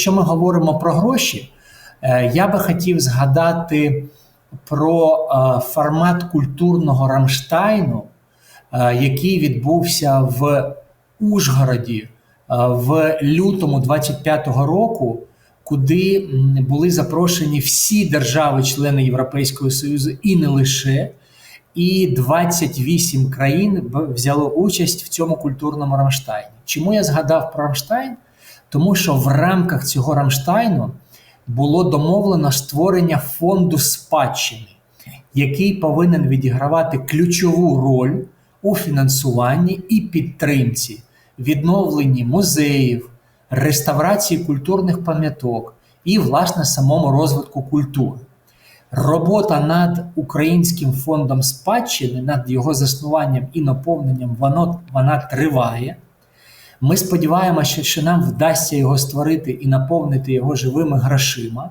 якщо ми говоримо про гроші, е, я би хотів згадати про е, формат культурного Рамштайну, е, який відбувся в Ужгороді в лютому 25-го року, куди були запрошені всі держави-члени Європейського Союзу і не лише. І 28 країн взяло участь в цьому культурному Рамштайні. Чому я згадав про Рамштайн? Тому що в рамках цього Рамштайну було домовлено створення фонду спадщини, який повинен відігравати ключову роль у фінансуванні і підтримці, відновленні музеїв, реставрації культурних пам'яток і, власне, самому розвитку культури. Робота над українським фондом спадщини, над його заснуванням і наповненням, воно, вона триває. Ми сподіваємося, що нам вдасться його створити і наповнити його живими грошима.